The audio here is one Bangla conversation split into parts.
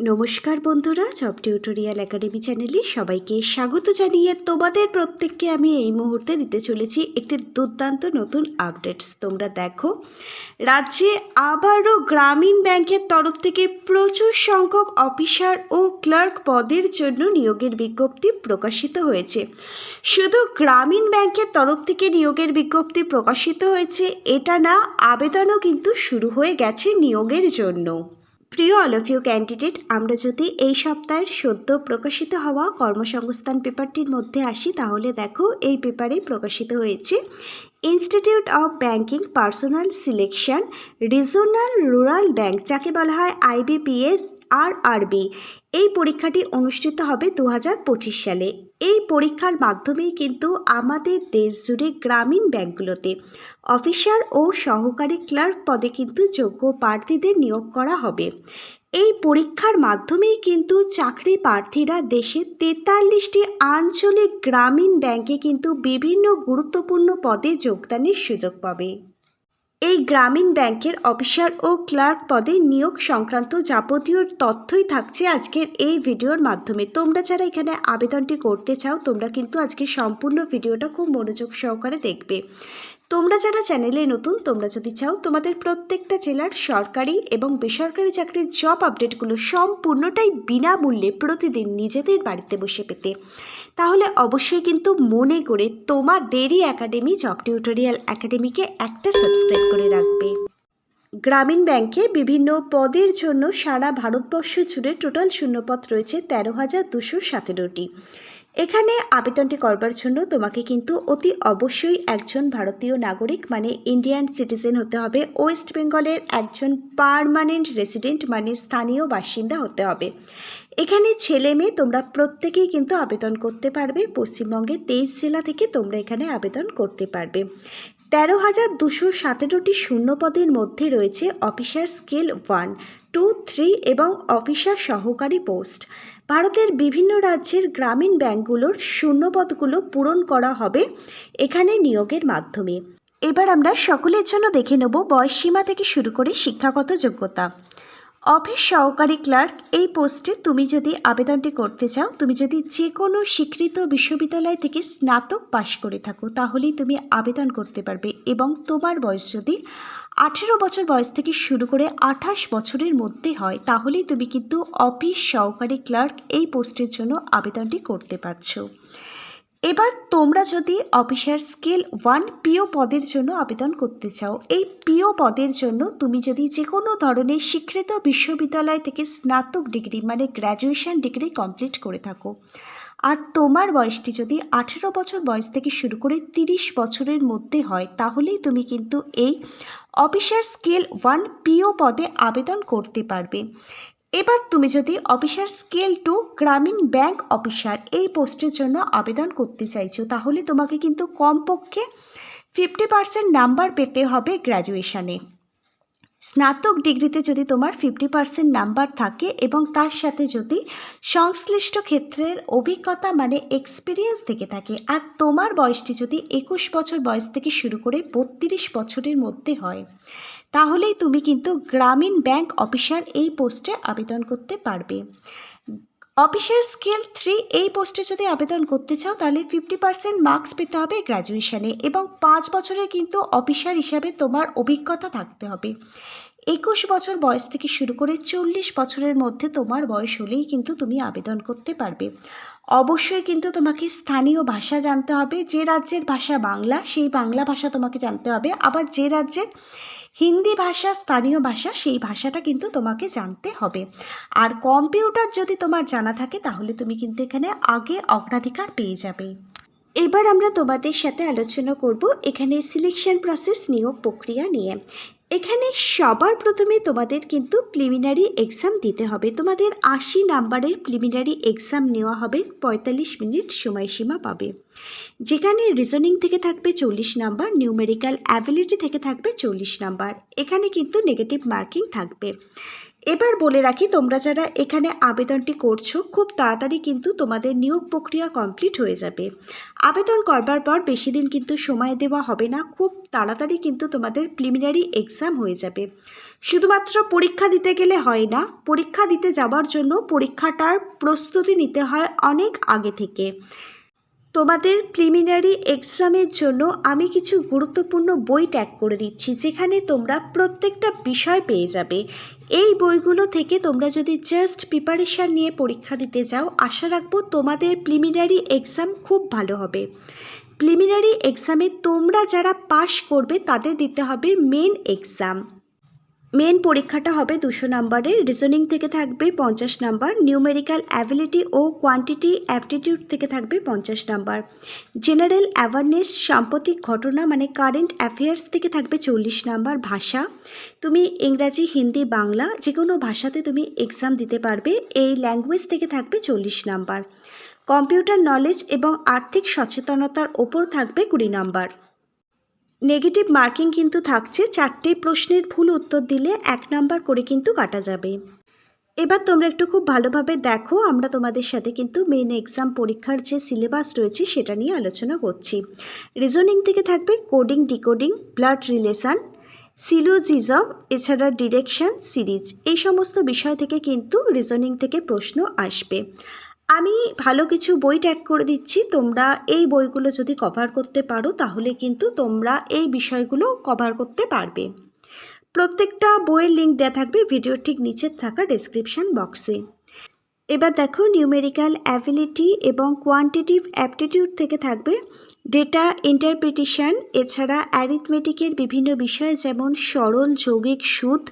নমস্কার বন্ধুরা জব টিউটোরিয়াল একাডেমি চ্যানেলে সবাইকে স্বাগত জানিয়ে তোমাদের প্রত্যেককে আমি এই মুহূর্তে দিতে চলেছি একটি দুর্দান্ত নতুন আপডেটস তোমরা দেখো, রাজ্যে আবারও গ্রামীণ ব্যাংকের তরফ থেকে প্রচুর সংখ্যক অফিসার ও ক্লার্ক পদের জন্য নিয়োগের বিজ্ঞপ্তি প্রকাশিত হয়েছে। শুধু গ্রামীণ ব্যাংকের তরফ থেকে নিয়োগের বিজ্ঞপ্তি প্রকাশিত হয়েছে, এটা না, আবেদনও কিন্তু শুরু হয়ে গেছে নিয়োগের জন্য। প্রিয় অল অফ ইউ ক্যান্ডিডেট আমরা যদি এই সপ্তাহের সদ্য প্রকাশিত হওয়া কর্মসংস্থান পেপারটির মধ্যে আসি, তাহলে দেখো এই পেপারে প্রকাশিত হয়েছে। Institute of banking personnel selection regional rural bank যাকে বলা হয় আইবিপিএস আর আরবি এই পরীক্ষাটি অনুষ্ঠিত হবে দু সালে। এই পরীক্ষার মাধ্যমেই কিন্তু আমাদের দেশ জুড়ে গ্রামীণ ব্যাংকগুলোতে অফিসার ও সহকারী ক্লার্ক পদে কিন্তু যোগ্য প্রার্থীদের নিয়োগ করা হবে। এই পরীক্ষার মাধ্যমেই কিন্তু চাকরি প্রার্থীরা দেশের তেতাল্লিশটি আঞ্চলিক গ্রামীণ ব্যাংকে কিন্তু বিভিন্ন গুরুত্বপূর্ণ পদে যোগদানের সুযোগ পাবে। এই গ্রামীণ ব্যাংকের অফিসার ও ক্লার্ক পদে নিয়োগ সংক্রান্ত যাবতীয় তথ্যই থাকছে আজকের এই ভিডিওর মাধ্যমে। তোমরা যারা এখানে আবেদনটি করতে চাও, তোমরা কিন্তু আজকে সম্পূর্ণ ভিডিওটা খুব মনোযোগ সহকারে দেখবে। তোমরা যারা চ্যানেলে নতুন, তোমরা যদি চাও, তোমাদের প্রত্যেকটা জেলার সরকারি এবং বেসরকারি চাকরির জব আপডেটগুলো সম্পূর্ণটাই বিনামূল্যে প্রতিদিন নিজেদের বাড়িতে বসে পেতে। তাহলে অবশ্যই কিন্তু মনে করে তোমাদেরই একাডেমি জব টিউটোরিয়াল একাডেমিকে একটা সাবস্ক্রাইব করে রাখবে। গ্রামীণ ব্যাংকে বিভিন্ন পদের জন্য সারা ভারতবর্ষ জুড়ে টোটাল শূন্যপদ রয়েছে তেরো হাজার দুশো সতেরোটি। এখানে আবেদনটি করবার জন্য তোমাকে কিন্তু অতি অবশ্যই একজন ভারতীয় নাগরিক মানে ইন্ডিয়ান সিটিজেন হতে হবে। ওয়েস্ট বেঙ্গলের একজন পারমানেন্ট রেসিডেন্ট মানে স্থানীয় বাসিন্দা হতে হবে। এখানে ছেলে মেয়ে তোমরা প্রত্যেকেই কিন্তু আবেদন করতে পারবে। পশ্চিমবঙ্গের তেইশ জেলা থেকে তোমরা এখানে আবেদন করতে পারবে। তেরো হাজার দুশো সতেরোটি শূন্যপদের মধ্যে রয়েছে officer scale one, two, three এবং অফিসার সহকারী পোস্ট। ভারতের বিভিন্ন রাজ্যের গ্রামীণ ব্যাংকগুলোর শূন্যপদগুলো পূরণ করা হবে এখানে নিয়োগের মাধ্যমে। এবার আমরা সকলের জন্য দেখে নেব বয়সসীমা থেকে শুরু করে শিক্ষাগত যোগ্যতা। অফিস সহকারী ক্লার্ক, এই পোস্টে তুমি যদি আবেদনটি করতে চাও, তুমি যদি যে কোনো স্বীকৃত বিশ্ববিদ্যালয় থেকে স্নাতক পাশ করে থাকো, তাহলেই তুমি আবেদন করতে পারবে এবং তোমার বয়স যদি আঠেরো বছর বয়স থেকে শুরু করে আঠাশ বছরের মধ্যে হয়, তাহলেই তুমি কিন্তু অফিস সহকারী ক্লার্ক এই পোস্টের জন্য আবেদনটি করতে পারছ। এবার তোমরা যদি অফিসার স্কেল ওয়ান পিও পদের জন্য আবেদন করতে চাও, এই পিও পদের জন্য তুমি যদি যে কোনো ধরনের স্বীকৃত বিশ্ববিদ্যালয় থেকে স্নাতক ডিগ্রি মানে গ্র্যাজুয়েশন ডিগ্রি কমপ্লিট করে থাকো। আর তোমার বয়সটি যদি আঠেরো বছর বয়স থেকে শুরু করে তিরিশ বছরের মধ্যে হয়, তাহলেই তুমি কিন্তু এই অফিসার স্কেল ওয়ান পিও পদে আবেদন করতে পারবে। এবার তুমি যদি অফিসার স্কেল টু গ্রামীণ ব্যাংক অফিসার এই পোস্টের জন্য আবেদন করতে চাইছো, তাহলে তোমাকে কিন্তু কমপক্ষে ফিফটি পার্সেন্ট নাম্বার পেতে হবে গ্র্যাজুয়েশানে স্নাতক ডিগ্রিতে যদি তোমার ফিফটি পার্সেন্ট নাম্বার থাকে এবং তার সাথে যদি সংশ্লিষ্ট ক্ষেত্রের অভিজ্ঞতা মানে এক্সপিরিয়েন্স থেকে থাকে, আর তোমার বয়সটি যদি একুশ বছর বয়স থেকে শুরু করে বত্রিশ বছরের মধ্যে হয় তাহলেই তুমি কিন্তু গ্রামীণ ব্যাংক অফিসার এই পোস্টে আবেদন করতে পারবে। অফিসার স্কেল থ্রি এই পোস্টে যদি আবেদন করতে চাও, তাহলে ফিফটি পার্সেন্ট মার্কস পেতে হবে গ্র্যাজুয়েশনে এবং পাঁচ বছরের কিন্তু অফিসার হিসাবে তোমার অভিজ্ঞতা থাকতে হবে। একুশ বছর বয়স থেকে শুরু করে চল্লিশ বছরের মধ্যে তোমার বয়স হলেই কিন্তু তুমি আবেদন করতে পারবে। অবশ্যই কিন্তু তোমাকে স্থানীয় ভাষা জানতে হবে, যে রাজ্যের ভাষা বাংলা, সেই বাংলা ভাষা তোমাকে জানতে হবে। আবার যে রাজ্যের হিন্দি ভাষা, স্থানীয় ভাষা, সেই ভাষাটা কিন্তু তোমাকে জানতে হবে। আর কম্পিউটার যদি তোমার জানা থাকে, তাহলে তুমি কিন্তু এখানে আগে অগ্রাধিকার পেয়ে যাবে। এবার আমরা তোমাদের সাথে আলোচনা করব এখানে সিলেকশন প্রসেস নিয়োগ প্রক্রিয়া নিয়ে। এখানে সবার প্রথমে তোমাদের কিন্তু প্রিলিমিনারি এক্সাম দিতে হবে। তোমাদের আশি নাম্বারের প্রিলিমিনারি এক্সাম নেওয়া হবে, পঁয়তাল্লিশ মিনিট সময়সীমা পাবে। যেখানে রিজনিং থেকে থাকবে চল্লিশ নাম্বার নিউমেরিক্যাল অ্যাবিলিটি থেকে থাকবে চল্লিশ নাম্বার। এখানে কিন্তু নেগেটিভ মার্কিং থাকবে। এবার বলে রাখি, তোমরা যারা এখানে আবেদনটি করছ, খুব তাড়াতাড়ি কিন্তু তোমাদের নিয়োগ প্রক্রিয়া কমপ্লিট হয়ে যাবে। আবেদন করবার পর বেশি দিন কিন্তু সময় দেওয়া হবে না, খুব তাড়াতাড়ি কিন্তু তোমাদের প্রিলিমিনারি এক্সাম হয়ে যাবে। শুধুমাত্র পরীক্ষা দিতে গেলে হয় না, পরীক্ষা দিতে যাওয়ার জন্য পরীক্ষাটার প্রস্তুতি নিতে হয় অনেক আগে থেকে। তোমাদের প্রিলিমিনারি এক্সামের জন্য আমি কিছু গুরুত্বপূর্ণ বই ট্যাগ করে দিচ্ছি, যেখানে তোমরা প্রত্যেকটা বিষয় পেয়ে যাবে। এই বইগুলো থেকে তোমরা যদি জাস্ট প্রিপারেশান নিয়ে পরীক্ষা দিতে যাও, আশা রাখব তোমাদের প্রিলিমিনারি এক্সাম খুব ভালো হবে। প্রিলিমিনারি এক্সামে তোমরা যারা পাশ করবে, তাদের দিতে হবে মেন এক্সাম মেন পরীক্ষাটা হবে দুশো নাম্বারের রিজনিং থেকে থাকবে পঞ্চাশ নাম্বার। নিউমেরিক্যাল অ্যাবিলিটি ও কোয়ান্টিটি অ্যাপটিটিউড থেকে থাকবে পঞ্চাশ নাম্বার। জেনারেল অ্যাওয়ারনেস সাম্প্রতিক ঘটনা মানে কারেন্ট অ্যাফেয়ার্স থেকে থাকবে চল্লিশ নাম্বার ভাষা। তুমি ইংরাজি, হিন্দি, বাংলা যে কোনো ভাষাতে তুমি এক্সাম দিতে পারবে। এই ল্যাঙ্গুয়েজ থেকে থাকবে চল্লিশ নাম্বার। কম্পিউটার নলেজ এবং আর্থিক সচেতনতার ওপর থাকবে কুড়ি নাম্বার। নেগেটিভ মার্কিং কিন্তু থাকছে, চারটে প্রশ্নের ভুল উত্তর দিলে এক নাম্বার করে কিন্তু কাটা যাবে। এবার তোমরা একটু খুব ভালোভাবে দেখো, আমরা তোমাদের সাথে কিন্তু মেন এক্সাম পরীক্ষার যে সিলেবাস রয়েছে সেটা নিয়ে আলোচনা করছি। রিজনিং থেকে থাকবে coding decoding blood relation syllogism এছাড়া ডিরেকশন সিরিজ এই সমস্ত বিষয় থেকে কিন্তু রিজনিং থেকে প্রশ্ন আসবে। আমি ভালো কিছু বই ট্যাগ করে দিচ্ছি। তোমরা এই বইগুলো যদি কভার করতে পারো, তাহলে কিন্তু তোমরা এই বিষয়গুলো কভার করতে পারবে। প্রত্যেকটা বইয়ের লিঙ্ক দেওয়া থাকবে ভিডিওর ঠিক নিচে থাকা ডেসক্রিপশন বক্সে এবার দেখো নিউমেরিক্যাল অ্যাবিলিটি এবং কোয়ান্টিটিভ অ্যাপটিটিউড থেকে থাকবে ডেটা ইন্টারপ্রিটেশন এছাড়া অ্যারিথমেটিকের বিভিন্ন বিষয় যেমন সরল, যৌগিক সুদ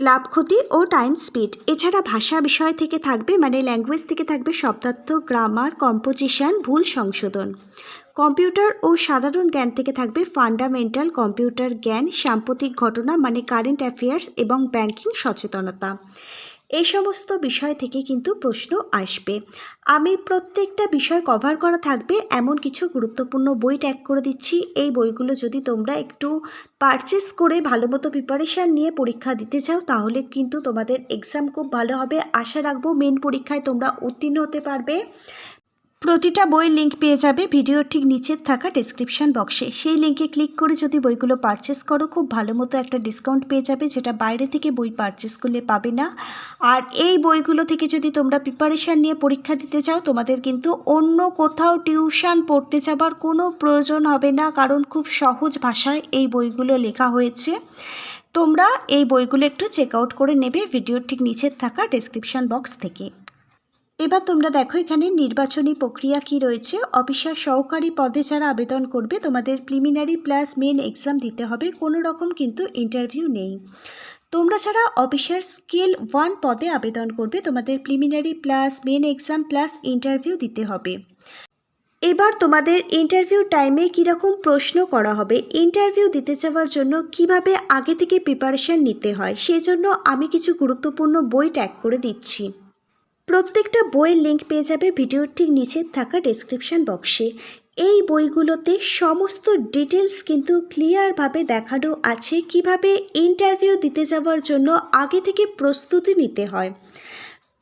লাভ ক্ষতি ও টাইম স্পিড এছাড়া ভাষা বিষয় থেকে থাকবে মানে ল্যাঙ্গুয়েজ থেকে থাকবে শব্দার্থ গ্রামার কম্পোজিশন ভুল সংশোধন। কম্পিউটার ও সাধারণ জ্ঞান থেকে থাকবে ফান্ডামেন্টাল কম্পিউটার জ্ঞান, সাম্প্রতিক ঘটনা মানে কারেন্ট অ্যাফেয়ার্স এবং ব্যাংকিং সচেতনতা। এই সমস্ত বিষয় থেকে কিন্তু প্রশ্ন আসবে। আমি প্রত্যেকটা বিষয় কভার করা থাকবে, এমন কিছু গুরুত্বপূর্ণ বই ট্যাগ করে দিচ্ছি। এই বইগুলো যদি তোমরা একটু পারচেস করে ভালো মতো প্রিপারেশান নিয়ে পরীক্ষা দিতে চাও, তাহলে কিন্তু তোমাদের এক্সাম খুব ভালো হবে। আশা রাখব মেন পরীক্ষায় তোমরা উত্তীর্ণ হতে পারবে। প্রতিটা বই লিঙ্ক পেয়ে যাবে। ভিডিওর ঠিক নিচে থাকা ডেসক্রিপশন বক্সে সেই লিঙ্কে ক্লিক করে যদি বইগুলো পারচেস করো, খুব ভালো মতো একটা ডিসকাউন্ট পেয়ে যাবে, যেটা বাইরে থেকে বই পারচেস করলে পাবে না। আর এই বইগুলো থেকে যদি তোমরা প্রিপারেশান নিয়ে পরীক্ষা দিতে চাও, তোমাদের কিন্তু অন্য কোথাও টিউশন পড়তে যাবার কোনো প্রয়োজন হবে না, কারণ খুব সহজ ভাষায় এই বইগুলো লেখা হয়েছে। তোমরা এই বইগুলো একটু চেক আউট করে নেবে, ভিডিওর ঠিক নিচে থাকা ডেসক্রিপশন বক্স থেকে। এবার তোমরা দেখো এখানে নির্বাচনী প্রক্রিয়া কি রয়েছে। অফিসার সহকারী পদে যারা আবেদন করবে, তোমাদের প্রিলিমিনারি প্লাস মেন এক্সাম দিতে হবে। কোনো রকম কিন্তু ইন্টারভিউ নেই। তোমরা ছাড়া অফিসার স্কেল ওয়ান পদে আবেদন করবে, তোমাদের preliminary plus main exam plus interview দিতে হবে। এবার তোমাদের ইন্টারভিউ টাইমে কীরকম প্রশ্ন করা হবে ইন্টারভিউ দিতে যাওয়ার জন্য কীভাবে আগে থেকে প্রিপারেশন নিতে হয়, সেজন্য আমি কিছু গুরুত্বপূর্ণ বই ট্যাগ করে দিচ্ছি। প্রত্যেকটা বইয়ের লিঙ্ক পেয়ে যাবে ভিডিওর ঠিক নিচে থাকা ডেসক্রিপশন বক্সে এই বইগুলোতে সমস্ত ডিটেলস কিন্তু ক্লিয়ারভাবে দেখানো আছে কীভাবে ইন্টারভিউ দিতে যাওয়ার জন্য আগে থেকে প্রস্তুতি নিতে হয়।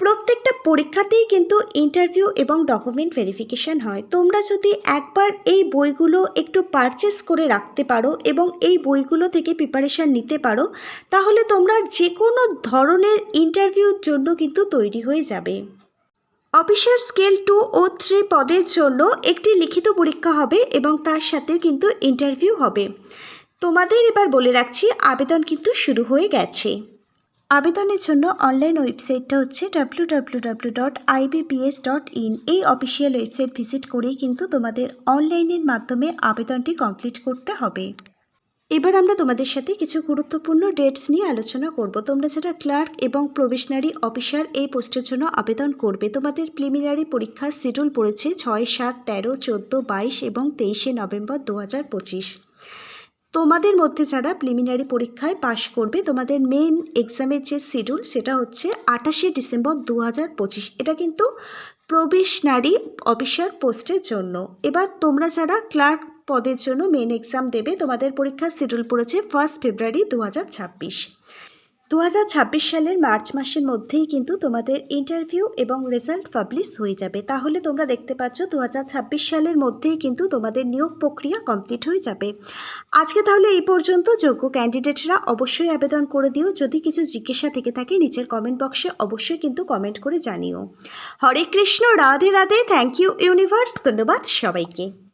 প্রত্যেকটা পরীক্ষাতেই কিন্তু ইন্টারভিউ এবং ডকুমেন্ট ভেরিফিকেশান হয়। তোমরা যদি একবার এই বইগুলো একটু পারচেস করে রাখতে পারো এবং এই বইগুলো থেকে প্রিপারেশান নিতে পারো, তাহলে তোমরা যে কোনো ধরনের ইন্টারভিউর জন্য কিন্তু তৈরি হয়ে যাবে। অফিসার স্কেল টু ও থ্রি পদের জন্য একটি লিখিত পরীক্ষা হবে এবং তার সাথে কিন্তু ইন্টারভিউ হবে। তোমাদের এবার বলে রাখছি, আবেদন কিন্তু শুরু হয়ে গেছে। আবেদনের জন্য অনলাইন ওয়েবসাইটটা হচ্ছে W W W dot IBPS dot in এই অফিসিয়াল ওয়েবসাইট ভিজিট করেই কিন্তু তোমাদের অনলাইনের মাধ্যমে আবেদনটি কমপ্লিট করতে হবে। এবার আমরা তোমাদের সাথে কিছু গুরুত্বপূর্ণ ডেটস নিয়ে আলোচনা করব। তোমরা যারা ক্লার্ক এবং প্রবেশনারি অফিসার এই পোস্টের জন্য আবেদন করবে, তোমাদের প্রিলিমিনারি পরীক্ষার শিডিউল পড়েছে ছয়, সাত, তেরো, চোদ্দ, বাইশ এবং তেইশে নভেম্বর দু হাজার পঁচিশ। তোমাদের মধ্যে যারা প্রিলিমিনারি পরীক্ষায় পাশ করবে, তোমাদের মেন এক্সামের যে শিডিউল সেটা হচ্ছে আঠাশে ডিসেম্বর দু হাজার পঁচিশ। এটা কিন্তু প্রবেশনারি অফিসার পোস্টের জন্য। এবার তোমরা যারা ক্লার্ক পদের জন্য মেন এক্সাম দেবে, তোমাদের পরীক্ষার শিডিউল পড়েছে ফার্স্ট ফেব্রুয়ারি দু হাজার ছাব্বিশ। দু হাজার ছাব্বিশ সালের মার্চ মাসের মধ্যেই কিন্তু তোমাদের ইন্টারভিউ এবং রেজাল্ট পাবলিশ হয়ে যাবে। তাহলে তোমরা দেখতে পাচ্ছ দু হাজার ছাব্বিশ সালের মধ্যেই কিন্তু তোমাদের নিয়োগ প্রক্রিয়া কমপ্লিট হয়ে যাবে। আজকে তাহলে এই পর্যন্ত। যোগ্য ক্যান্ডিডেটরা অবশ্যই আবেদন করে দিও। যদি কিছু জিজ্ঞাসা থেকে থাকে নিচের কমেন্ট বক্সে অবশ্যই কিন্তু কমেন্ট করে জানিও। Hare Krishna, Radhe Radhe. Thank you universe ধন্যবাদ সবাইকে।